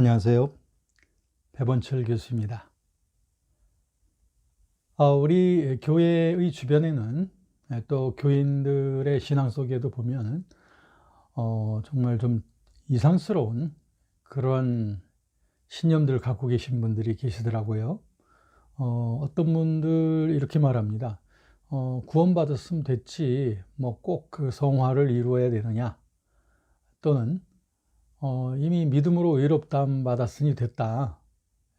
안녕하세요. 배번철 교수입니다. 어, 우리 교회의 주변에는 또 교인들의 신앙 속에도 보면 어, 정말 좀 이상스러운 그런 신념들을 갖고 계신 분들이 계시더라고요. 어, 어떤 분들 이렇게 말합니다. 어, 구원받았으면 됐지, 뭐 꼭 그 성화를 이루어야 되느냐? 또는 어, 이미 믿음으로 의롭다함 받았으니 됐다.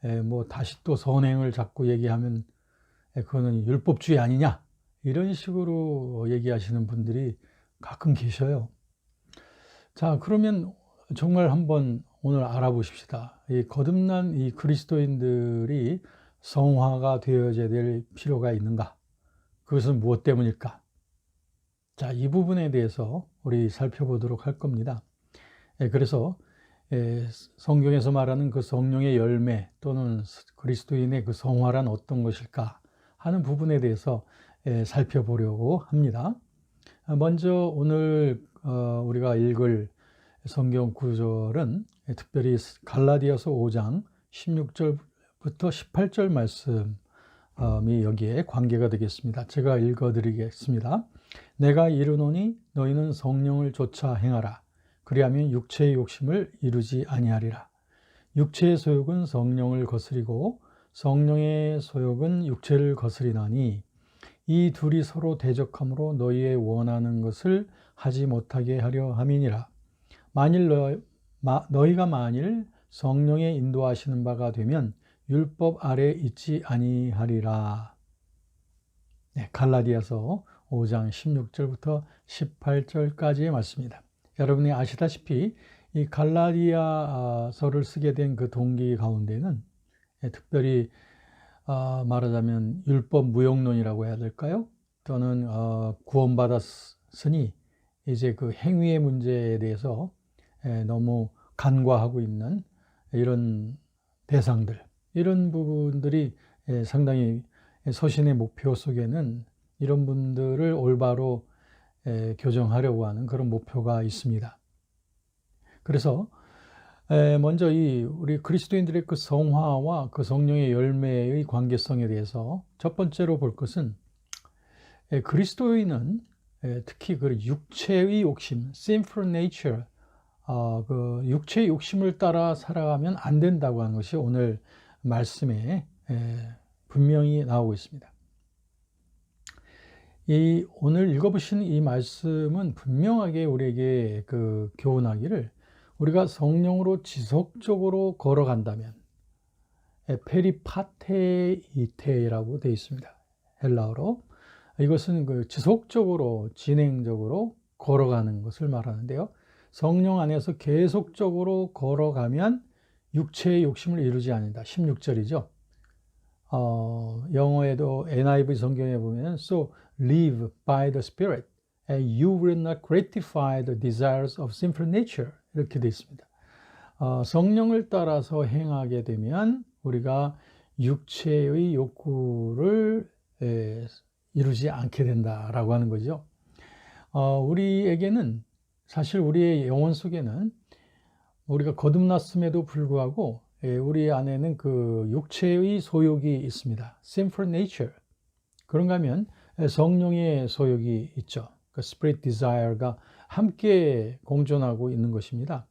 에, 뭐 다시 또 선행을 자꾸 얘기하면 에, 그거는 율법주의 아니냐? 이런 식으로 얘기하시는 분들이 가끔 계셔요. 자, 그러면 정말 한번 오늘 알아보십시다. 이 거듭난 이 그리스도인들이 성화가 되어져야 될 필요가 있는가? 그것은 무엇 때문일까? 자, 이 부분에 대해서 우리 살펴보도록 할 겁니다. 예, 그래서 예, 성경에서 말하는 그 성령의 열매 또는 그리스도인의 그 성화란 어떤 것일까 하는 부분에 대해서 예, 살펴보려고 합니다. 먼저 오늘 어, 우리가 읽을 성경 구절은 특별히 갈라디아서 5장 16절부터 18절 말씀이 여기에 관계가 되겠습니다. 제가 읽어드리겠습니다. 내가 이르노니 너희는 성령을 좇아 행하라. 그리하면 육체의 욕심을 이루지 아니하리라. 육체의 소욕은 성령을 거스리고 성령의 소욕은 육체를 거스리나니 이 둘이 서로 대적함으로 너희의 원하는 것을 하지 못하게 하려 함이니라. 만일 너, 마, 너희가 만일 성령의 인도하시는 바가 되면 율법 아래 있지 아니하리라. 네, 갈라디아서 5장 16절부터 18절까지의 말씀입니다. 여러분이 아시다시피 이 갈라디아서를 쓰게 된 그 동기 가운데는 특별히 어, 말하자면 율법 무용론이라고 해야 될까요? 또는 어, 구원받았으니 이제 그 행위의 문제에 대해서 너무 간과하고 있는 이런 대상들 이런 부분들이 상당히 서신의 목표 속에는 이런 분들을 올바로 교정하려고 하는 그런 목표가 있습니다. 그래서 먼저 이 우리 그리스도인들의 그 성화와 그 성령의 열매의 관계성에 대해서 첫 번째로 볼 것은 그리스도인은 특히 그 육체의 욕심, sinful nature, 어, 그 육체의 욕심을 따라 살아가면 안 된다고 하는 것이 오늘 말씀에 분명히 나오고 있습니다. 이 오늘 읽어보신 이 말씀은 분명하게 우리에게 그 교훈하기를 우리가 성령으로 지속적으로 걸어간다면 페리파테이테라고 되어 있습니다. 헬라어로 이것은 그 지속적으로 진행적으로 걸어가는 것을 말하는데요. 성령 안에서 계속적으로 걸어가면 육체의 욕심을 이루지 않는다. 16절이죠. 어, 영어에도 NIV 성경에 보면 so live by the Spirit and you will not gratify the desires of sinful nature 이렇게 되어 있습니다. 어, 성령을 따라서 행하게 되면 우리가 육체의 욕구를 에, 이루지 않게 된다라고 하는 거죠. 어, 우리에게는 사실 우리의 영혼 속에는 우리가 거듭났음에도 불구하고 예, 우리 안에는 그 육체의 소욕이 있습니다. sinful nature. 그런가 하면 성령의 소욕이 있죠. 그 spirit desire가 함께 공존하고 있는 것입니다.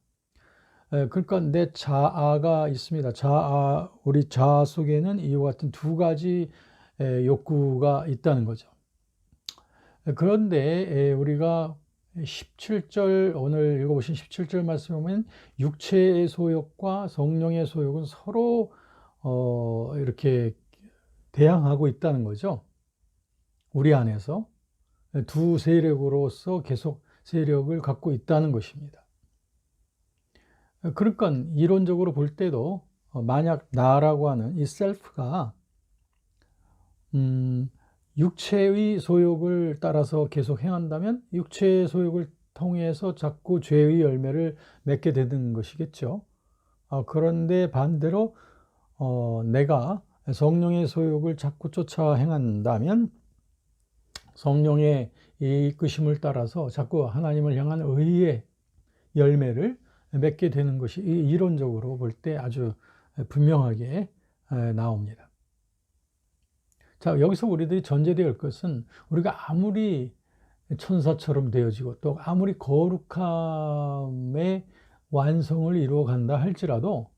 그러니까 내 자아가 있습니다. 자아, 우리 자아 속에는 이와 같은 두 가지 욕구가 있다는 거죠. 그런데 우리가 17절 오늘 읽어보신 17절 말씀 보면 육체의 소욕과 성령의 소욕은 서로 어, 이렇게 대항하고 있다는 거죠. 우리 안에서 두 세력으로서 계속 세력을 갖고 있다는 것입니다. 그러니까 이론적으로 볼 때도 어, 만약 나라고 하는 이 셀프가 음, 육체의 소욕을 따라서 계속 행한다면 육체의 소욕을 통해서 자꾸 죄의 열매를 맺게 되는 것이겠죠. 아, 그런데 반대로 어, 내가 성령의 소욕을 자꾸 쫓아 행한다면 성령의 이끄심을 따라서 자꾸 하나님을 향한 의의 열매를 맺게 되는 것이 이- 이론적으로 볼 때 아주 분명하게 에, 나옵니다. 자, 여기서 우리들이 올 것은 우리가 아무리 천사처럼 되어지고 또 아무리 거룩함의 완성을 이루어 간다 할지라도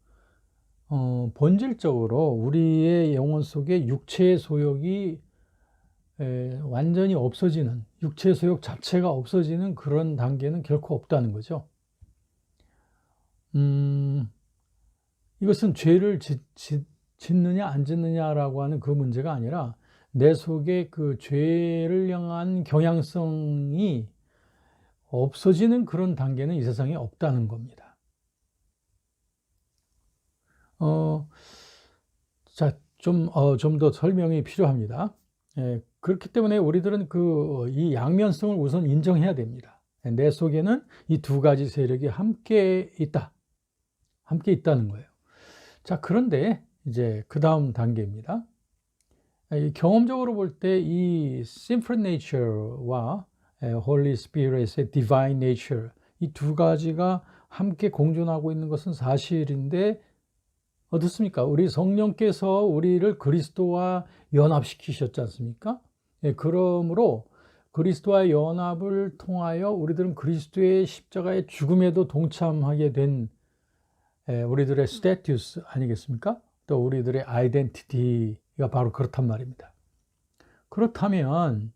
어, 본질적으로 우리의 영혼 속에 육체의 소욕이 에, 완전히 없어지는 육체의 소욕 자체가 없어지는 그런 단계는 결코 없다는 거죠. 음, 이것은 죄를 짓, 짓, 짓느냐 안 짓느냐라고 하는 그 문제가 아니라 내 속에 그 죄를 향한 경향성이 없어지는 그런 단계는 이 세상에 없다는 겁니다. 어, 자, 좀, 어, 좀 더 설명이 필요합니다. 예, 그렇기 때문에 우리들은 그, 이 양면성을 우선 인정해야 됩니다. 내 속에는 이 두 가지 세력이 함께 있다. 함께 있다는 거예요. 자, 그런데 이제 그 다음 단계입니다. 이 경험적으로 볼 때 이 Symphony Nature와 Holy Spirit의 Divine Nature 이 두 가지가 함께 공존하고 있는 것은 사실인데 어떻습니까? 우리 성령께서 우리를 그리스도와 연합시키셨지 않습니까? 예, 그러므로 그리스도와 연합을 통하여 우리들은 그리스도의 십자가의 죽음에도 동참하게 된 예, 우리들의 스테투스 아니겠습니까? 또 우리들의 아이덴티티가 바로 그렇단 말입니다. 그렇다면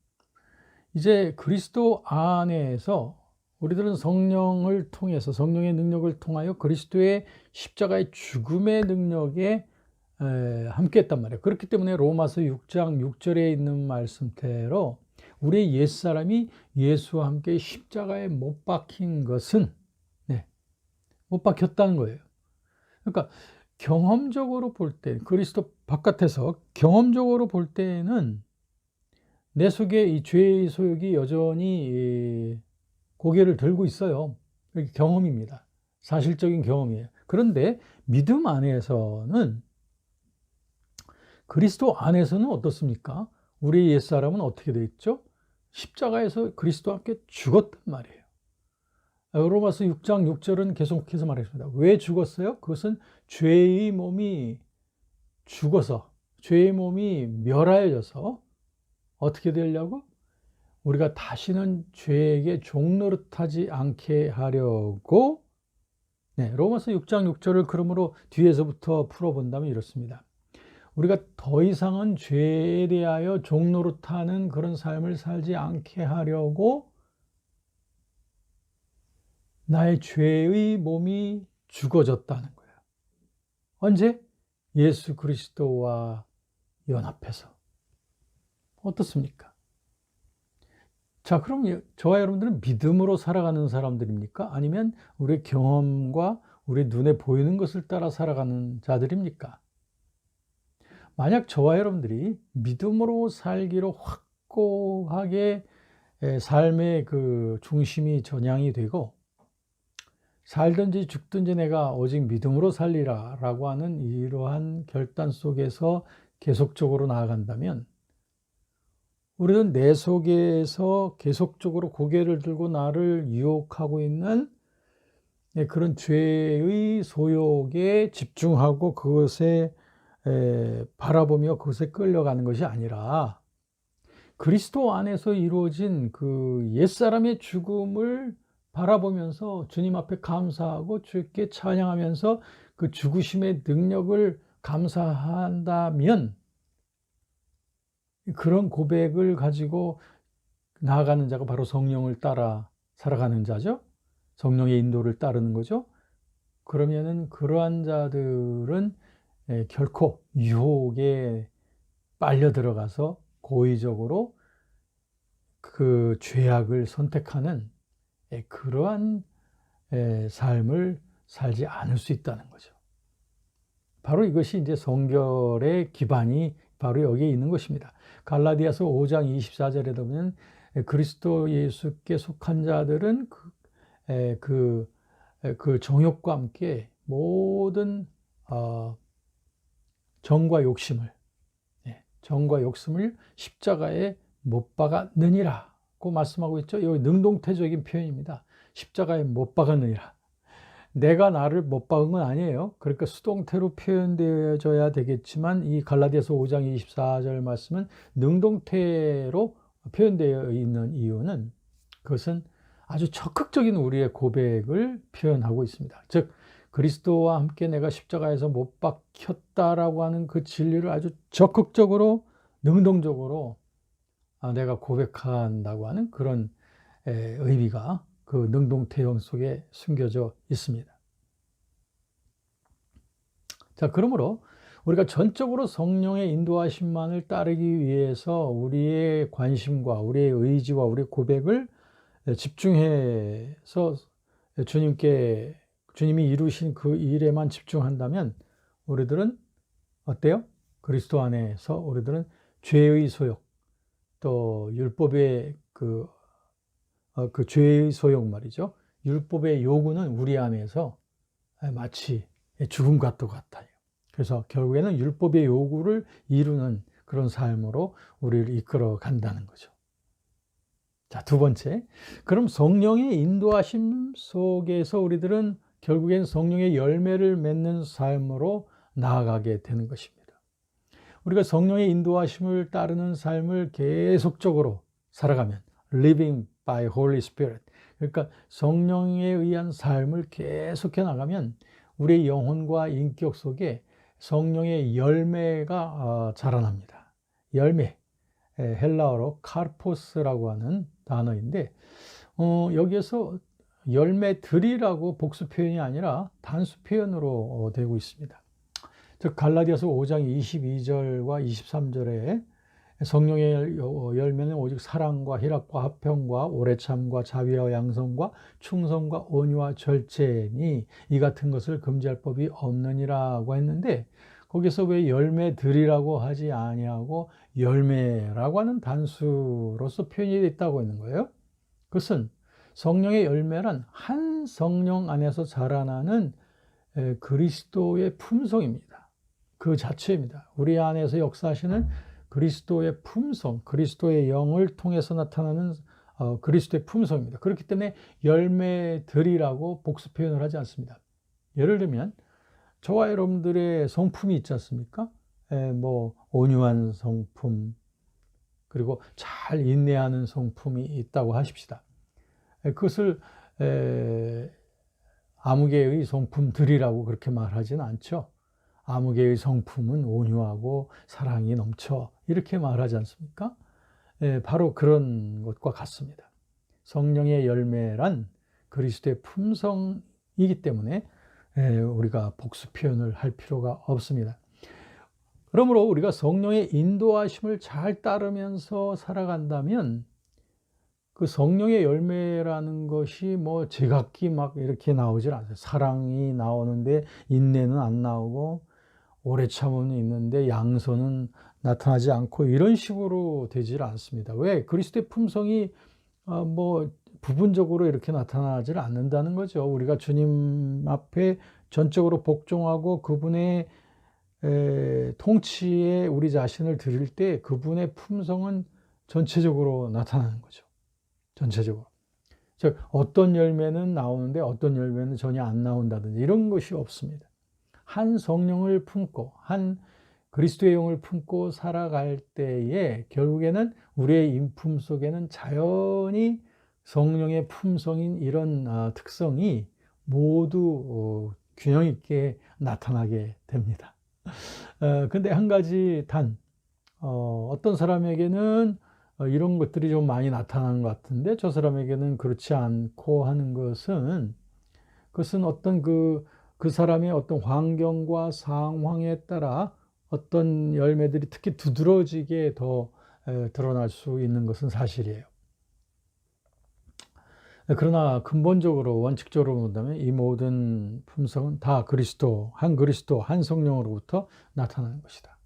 이제 그리스도 안에서 우리들은 성령을 통해서 성령의 능력을 통하여 그리스도의 십자가의 죽음의 능력에 함께 했단 말이에요. 그렇기 때문에 로마서 6장 6절에 있는 말씀대로 우리의 옛 사람이 예수와 함께 십자가에 못 박힌 것은 네, 못 박혔다는 거예요. 그러니까 경험적으로 볼 때, 그리스도 바깥에서 경험적으로 볼 때는 내 속에 이 죄의 소욕이 여전히 고개를 들고 있어요. 경험입니다. 사실적인 경험이에요. 그런데 믿음 안에서는 그리스도 안에서는 어떻습니까? 우리 옛사람은 어떻게 되어 있죠? 십자가에서 그리스도와 함께 죽었단 말이에요. 로마서 6장 6절은 계속해서 말했습니다. 왜 죽었어요? 그것은 죄의 몸이 죽어서 죄의 몸이 멸하여져서 어떻게 되려고? 우리가 다시는 죄에게 종노릇하지 않게 하려고 네, 로마서 6장 6절을 그러므로 뒤에서부터 풀어본다면 이렇습니다. 우리가 더 이상은 죄에 대하여 종노릇하는 그런 삶을 살지 않게 하려고 나의 죄의 몸이 죽어졌다는 거예요. 언제? 예수 그리스도와 연합해서. 어떻습니까? 자, 그럼 저와 여러분들은 믿음으로 살아가는 사람들입니까? 아니면 우리의 경험과 우리 눈에 보이는 것을 따라 살아가는 자들입니까? 만약 저와 여러분들이 믿음으로 살기로 확고하게 삶의 그 중심이 전향이 되고 살든지 죽든지 내가 오직 믿음으로 살리라 라고 하는 이러한 결단 속에서 계속적으로 나아간다면 우리는 내 속에서 계속적으로 고개를 들고 나를 유혹하고 있는 그런 죄의 소욕에 집중하고 그것에 바라보며 그것에 끌려가는 것이 아니라 그리스도 안에서 이루어진 그 옛사람의 죽음을 바라보면서 주님 앞에 감사하고 주께 찬양하면서 그 죽으심의 능력을 감사한다면 그런 고백을 가지고 나아가는 자가 바로 성령을 따라 살아가는 자죠. 성령의 인도를 따르는 거죠. 그러면은 그러한 자들은 결코 유혹에 빨려 들어가서 고의적으로 그 죄악을 선택하는 그러한 삶을 살지 않을 수 있다는 거죠. 바로 이것이 이제 성결의 기반이 바로 여기에 있는 것입니다. 갈라디아서 5장 24절에 보면 그리스도 예수께 속한 자들은 그, 그, 그 정욕과 함께 모든 어, 정과 욕심을 정과 욕심을 십자가에 못 박았느니라고 말씀하고 있죠. 이 능동태적인 표현입니다. 십자가에 못 박았느니라. 내가 나를 못 박은 건 아니에요. 그러니까 수동태로 표현되어져야 되겠지만 이 갈라디아서 5장 24절 말씀은 능동태로 표현되어 있는 이유는 그것은 아주 적극적인 우리의 고백을 표현하고 있습니다. 즉 그리스도와 함께 내가 십자가에서 못 박혔다라고 하는 그 진리를 아주 적극적으로 능동적으로 아, 내가 고백한다고 하는 그런 의미가 그 능동태형 속에 숨겨져 있습니다. 자, 그러므로 우리가 전적으로 성령의 인도하심만을 따르기 위해서 우리의 관심과 우리의 의지와 우리의 고백을 집중해서 주님께 주님이 이루신 그 일에만 집중한다면 우리들은 어때요? 그리스도 안에서 우리들은 죄의 소욕 또 율법의 그, 어, 그 죄의 소욕 말이죠. 율법의 요구는 우리 안에서 마치 죽음과 똑같아요. 그래서 결국에는 율법의 요구를 이루는 그런 삶으로 우리를 이끌어 간다는 거죠. 자, 두 번째. 그럼 성령의 인도하심 속에서 우리들은 결국엔 성령의 열매를 맺는 삶으로 나아가게 되는 것입니다. 우리가 성령의 인도하심을 따르는 삶을 계속적으로 살아가면 living by Holy Spirit 그러니까 성령에 의한 삶을 계속해 나가면 우리의 영혼과 인격 속에 성령의 열매가 어, 자라납니다. 열매 헬라어로 카르포스라고 하는 단어인데 어, 여기에서 열매들이라고 복수 표현이 아니라 단수 표현으로 어, 되고 있습니다. 즉 갈라디아서 5장 22절과 23절에 성령의 열매는 오직 사랑과 희락과 화평과 오래참과 자비와 양성과 충성과 온유와 절제니 이 같은 것을 금지할 법이 없느니라고 했는데 거기서 왜 열매들이라고 하지 아니하고 열매라고 하는 단수로서 표현이 있다고 있는 거예요. 그것은 성령의 열매란 한 성령 안에서 자라나는 그리스도의 품성입니다. 그 자체입니다. 우리 안에서 역사하시는 그리스도의 품성, 그리스도의 영을 통해서 나타나는 어, 그리스도의 품성입니다. 그렇기 때문에 열매들이라고 복수 표현을 하지 않습니다. 예를 들면 저와 여러분들의 성품이 있지 않습니까? 에, 뭐 온유한 성품 그리고 잘 인내하는 성품이 있다고 하십시다. 에, 그것을 에, 아무개의 성품들이라고 그렇게 말하지는 않죠. 아무개의 성품은 온유하고 사랑이 넘쳐 이렇게 말하지 않습니까? 예, 바로 그런 것과 같습니다. 성령의 열매란 그리스도의 품성이기 때문에 예, 우리가 복수 표현을 할 필요가 없습니다. 그러므로 우리가 성령의 인도하심을 잘 따르면서 살아간다면 그 성령의 열매라는 것이 뭐 제각기 막 이렇게 나오질 않아요. 사랑이 나오는데 인내는 안 나오고 오래 참은 있는데 양손은 나타나지 않고 이런 식으로 되질 않습니다. 왜? 그리스도의 품성이 어, 뭐 부분적으로 이렇게 나타나질 않는다는 거죠. 우리가 주님 앞에 전적으로 복종하고 그분의 통치에 우리 자신을 드릴 때 그분의 품성은 전체적으로 나타나는 거죠. 전체적으로. 즉 어떤 열매는 나오는데 어떤 열매는 전혀 안 나온다든지 이런 것이 없습니다. 한 성령을 품고 한 그리스도의 영을 품고 살아갈 때에 결국에는 우리의 인품 속에는 자연히 성령의 품성인 이런 어, 특성이 모두 어, 균형 있게 나타나게 됩니다. 어, 근데 한 가지 단 어 떤 사람에게는 이런 것들이 좀 많이 나타나는 것 같은데 저 사람에게는 그렇지 않고 하는 것은 그것은 어떤 그, 그 사람의 어떤 환경과 상황에 따라 어떤 열매들이 특히 두드러지게 더 드러날 수 있는 것은 사실이에요. 그러나 근본적으로 원칙적으로 본다면 이 모든 품성은 다 그리스도, 한 그리스도, 한 성령으로부터 나타나는 것이다.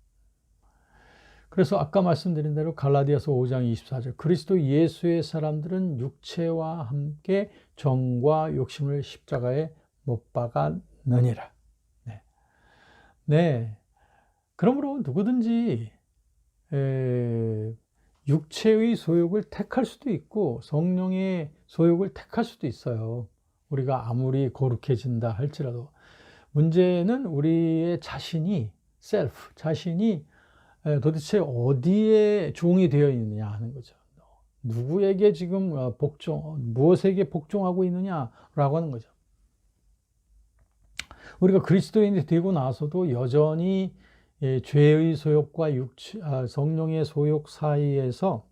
그래서 아까 말씀드린 대로 갈라디아서 5장 24절 그리스도 예수의 사람들은 육체와 함께 정과 욕심을 십자가에 못 박았느니라. 네. 네. 그러므로 누구든지 에, 육체의 소욕을 택할 수도 있고 성령의 소욕을 택할 수도 있어요. 우리가 아무리 거룩해진다 할지라도 문제는 우리의 자신이 셀프 자신이 에, 도대체 어디에 종이 되어 있느냐 하는 거죠. 누구에게 지금 어, 복종 무엇에게 복종하고 있느냐라고 하는 거죠. 우리가 그리스도인이 되고 나서도 여전히 예, 죄의 소욕과 육체, 아, 성령의 소욕 사이에서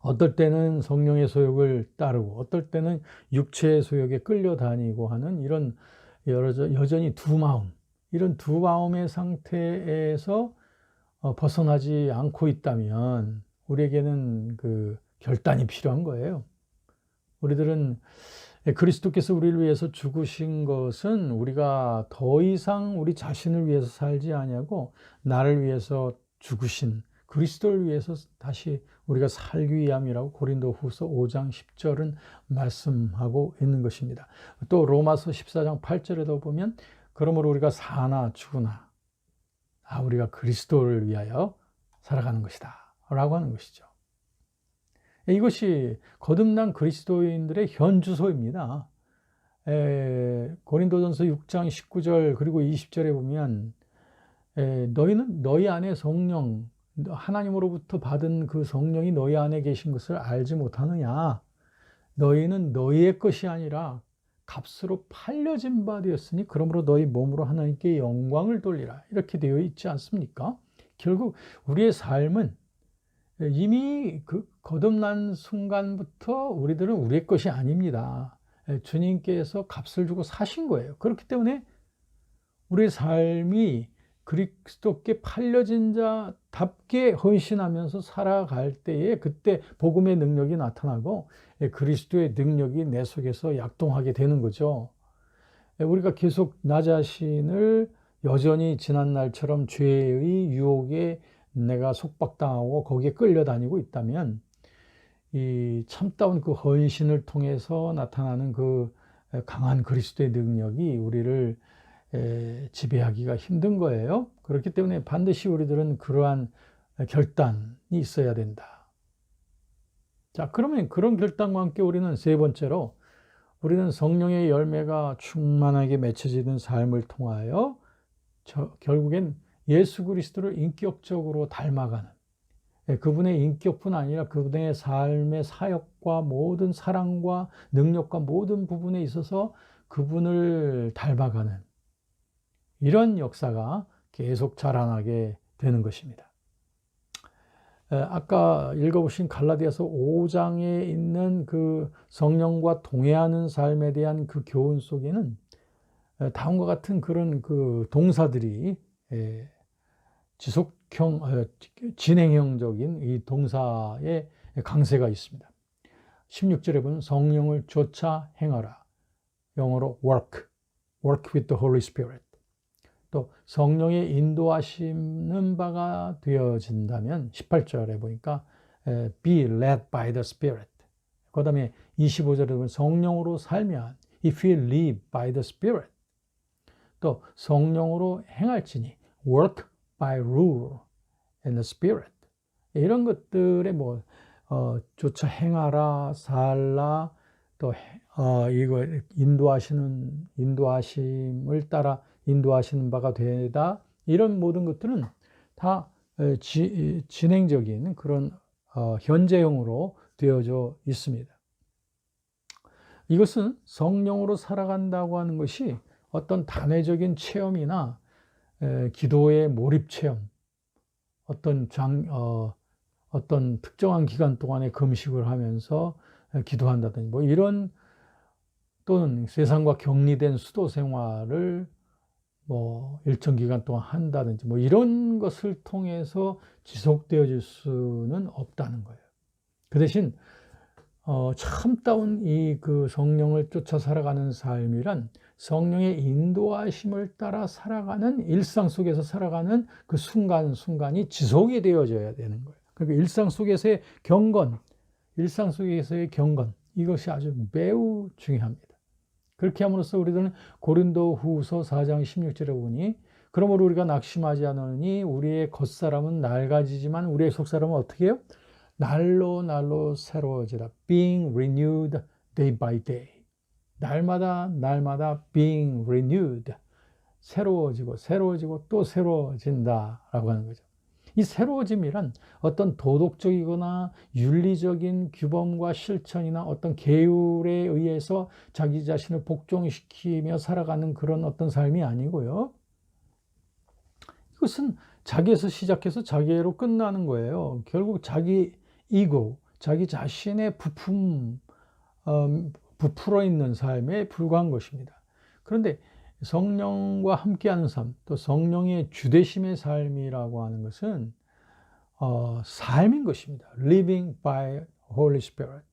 어떨 때는 성령의 소욕을 따르고 어떨 때는 육체의 소욕에 끌려다니고 하는 이런 여전히 두 마음, 이런 두 마음의 상태에서 어, 벗어나지 않고 있다면 우리에게는 그 결단이 필요한 거예요. 우리들은 그리스도께서 우리를 위해서 죽으신 것은 우리가 더 이상 우리 자신을 위해서 살지 아니하고 나를 위해서 죽으신 그리스도를 위해서 다시 우리가 살기 위함이라고 고린도후서 5장 10절은 말씀하고 있는 것입니다. 또 로마서 14장 8절에도 보면 그러므로 우리가 사나 죽으나 아 우리가 그리스도를 위하여 살아가는 것이다 라고 하는 것이죠. 이것이 거듭난 그리스도인들의 현주소입니다. 에, 고린도전서 6장 19절 그리고 20절에 보면 에, 너희는 너희 안에 성령 하나님으로부터 받은 그 성령이 너희 안에 계신 것을 알지 못하느냐 너희는 너희의 것이 아니라 값으로 팔려진 바 되었으니 그러므로 너희 몸으로 하나님께 영광을 돌리라 이렇게 되어 있지 않습니까? 결국 우리의 삶은 이미 그 거듭난 순간부터 우리들은 우리의 것이 아닙니다. 주님께서 값을 주고 사신 거예요. 그렇기 때문에 우리의 삶이 그리스도께 팔려진 자답게 헌신하면서 살아갈 때에 그때 복음의 능력이 나타나고 그리스도의 능력이 내 속에서 약동하게 되는 거죠. 우리가 계속 나 자신을 여전히 지난날처럼 죄의 유혹에 내가 속박당하고 거기에 끌려다니고 있다면 이 참다운 그 헌신을 통해서 나타나는 그 강한 그리스도의 능력이 우리를 지배하기가 힘든 거예요. 그렇기 때문에 반드시 우리들은 그러한 결단이 있어야 된다. 자, 그러면 그런 결단과 함께 우리는 세 번째로 우리는 성령의 열매가 충만하게 맺혀지는 삶을 통하여 결국엔 예수 그리스도를 인격적으로 닮아가는 예, 그분의 인격뿐 아니라 그분의 삶의 사역과 모든 사랑과 능력과 모든 부분에 있어서 그분을 닮아가는 이런 역사가 계속 자라나게 되는 것입니다. 예, 아까 읽어보신 갈라디아서 5장에 있는 그 성령과 동해하는 삶에 대한 그 교훈 속에는 예, 다음과 같은 그런 그 동사들이 지속형, 어, 진행형적인 이 동사의 강세가 있습니다. 16절에 보면 성령을 쫓아 행하라. 영어로 work, work with the Holy Spirit. 또 성령의 인도하시는 바가 되어진다면 18절에 보니까 be led by the Spirit. 그 다음에 25절에 보면 성령으로 살면 if you live by the Spirit. 또 성령으로 행할지니 work by rule and the spirit. 이런 것들에 뭐, 어, 조차 행하라, 살라, 또, 어, 이거 인도하시는, 인도하심을 따라 인도하시는 바가 되다. 이런 모든 것들은 다 지, 진행적인 그런 어, 현재형으로 되어져 있습니다. 이것은 성령으로 살아간다고 하는 것이 어떤 단회적인 체험이나 기도의 몰입 체험, 어떤 장, 어, 어떤 특정한 기간 동안에 금식을 하면서 기도한다든지 뭐 이런 또는 세상과 격리된 수도 생활을 뭐 일정 기간 동안 한다든지 뭐 이런 것을 통해서 지속되어질 수는 없다는 거예요. 그 대신 어, 참다운 이 그 성령을 쫓아 살아가는 삶이란 성령의 인도하심을 따라 살아가는 일상 속에서 살아가는 그 순간순간이 지속이 되어져야 되는 거예요. 그러니까 일상 속에서의 경건, 일상 속에서의 경건, 이것이 아주 매우 중요합니다. 그렇게 함으로써 우리들은 고린도 후서 4장 16절에 보니 그러므로 우리가 낙심하지 않으니 우리의 겉사람은 낡아지지만 우리의 속사람은 어떻게 해요? 날로 날로 새로워지라. Being renewed day by day. 날마다 날마다 being renewed 새로워지고 새로워지고 또 새로워진다라고 하는 거죠. 이 새로워짐이란 어떤 도덕적이거나 윤리적인 규범과 실천이나 어떤 계율에 의해서 자기 자신을 복종시키며 살아가는 그런 어떤 삶이 아니고요. 이것은 자기에서 시작해서 자기로 끝나는 거예요. 결국 자기 이고, 자기 자신의 부품, 음, 부풀어 있는 삶에 불과한 것입니다. 그런데 성령과 함께하는 삶, 또 성령의 주대심의 삶이라고 하는 것은 어, 삶인 것입니다. Living by Holy Spirit.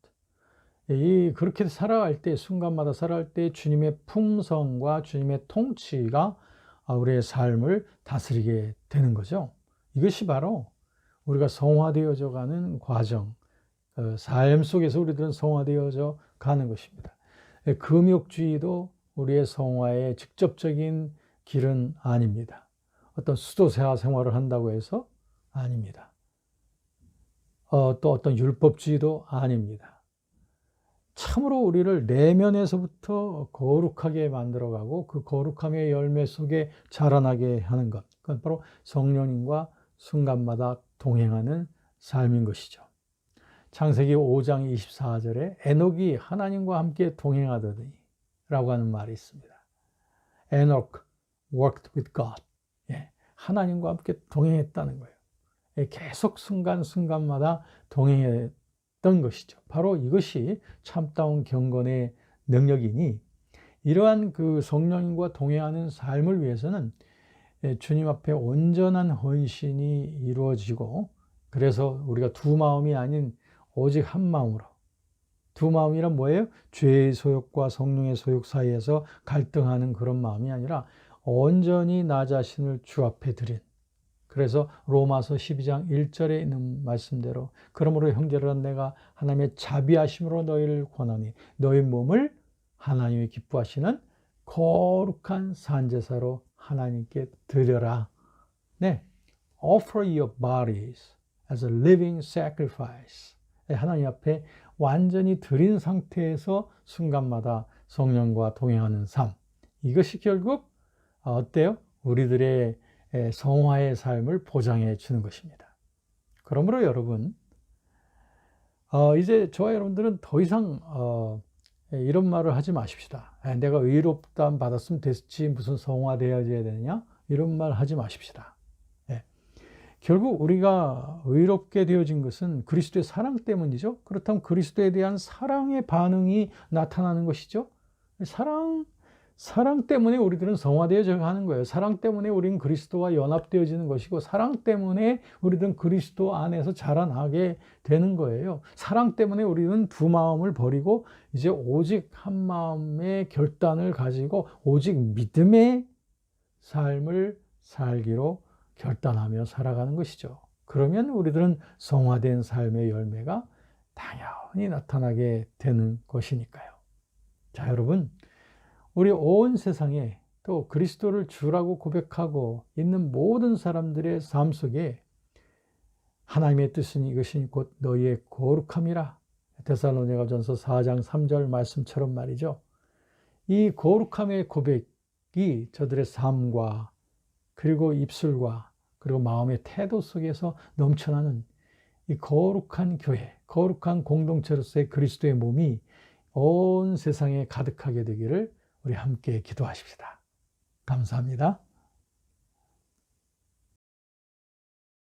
이 그렇게 살아갈 때 순간마다 살아갈 때 주님의 품성과 주님의 통치가 우리의 삶을 다스리게 되는 거죠. 이것이 바로 우리가 성화되어져 가는 과정, 어, 삶 속에서 우리들은 성화되어져 가는 것입니다. 금욕주의도 우리의 성화의 직접적인 길은 아닙니다. 어떤 수도세화 생활을 한다고 해서 아닙니다. 어, 또 어떤 율법주의도 아닙니다. 참으로 우리를 내면에서부터 거룩하게 만들어가고 그 거룩함의 열매 속에 자라나게 하는 것. 그건 바로 성령님과 순간마다 동행하는 삶인 것이죠. 창세기 5장 24절에 에녹이 하나님과 함께 동행하더니 라고 하는 말이 있습니다. 에녹 worked with God. 예, 하나님과 함께 동행했다는 거예요. 예, 계속 순간순간마다 동행했던 것이죠. 바로 이것이 참다운 경건의 능력이니 이러한 그 성령님과 동행하는 삶을 위해서는 예, 주님 앞에 온전한 헌신이 이루어지고 그래서 우리가 두 마음이 아닌 오직 한 마음으로 두 마음이란 뭐예요? 죄의 소욕과 성령의 소욕 사이에서 갈등하는 그런 마음이 아니라 온전히 나 자신을 주 앞에 드린 그래서 로마서 12장 1절에 있는 말씀대로 그러므로 형제들은 내가 하나님의 자비하심으로 너희를 권하니 너희 몸을 하나님이 기뻐하시는 거룩한 산제사로 하나님께 드려라. 네. offer your bodies as a living sacrifice. 네, 하나님 앞에 완전히 드린 상태에서 순간마다 성령과 동행하는 삶. 이것이 결국 어때요? 우리들의 성화의 삶을 보장해 주는 것입니다. 그러므로 여러분, 어, 이제 저와 여러분들은 더 이상 어, 이런 말을 하지 마십시다. 내가 의롭다 받았으면 됐지 무슨 성화되어야 되느냐 이런 말 하지 마십시다. 결국 우리가 의롭게 되어진 것은 그리스도의 사랑 때문이죠. 그렇다면 그리스도에 대한 사랑의 반응이 나타나는 것이죠. 사랑, 사랑 때문에 우리들은 성화되어져 가는 거예요. 사랑 때문에 우리는 그리스도와 연합되어지는 것이고, 사랑 때문에 우리들은 그리스도 안에서 자라나게 되는 거예요. 사랑 때문에 우리는 두 마음을 버리고, 이제 오직 한 마음의 결단을 가지고, 오직 믿음의 삶을 살기로 결단하며 살아가는 것이죠. 그러면 우리들은 성화된 삶의 열매가 당연히 나타나게 되는 것이니까요. 자, 여러분, 우리 온 세상에 또 그리스도를 주라고 고백하고 있는 모든 사람들의 삶 속에 하나님의 뜻은 이것이 곧 너희의 거룩함이라. 데살로니가전서 4장 3절 말씀처럼 말이죠. 이 거룩함의 고백이 저들의 삶과 그리고 입술과 그리고 마음의 태도 속에서 넘쳐나는 이 거룩한 교회, 거룩한 공동체로서의 그리스도의 몸이 온 세상에 가득하게 되기를 우리 함께 기도하십시다. 감사합니다.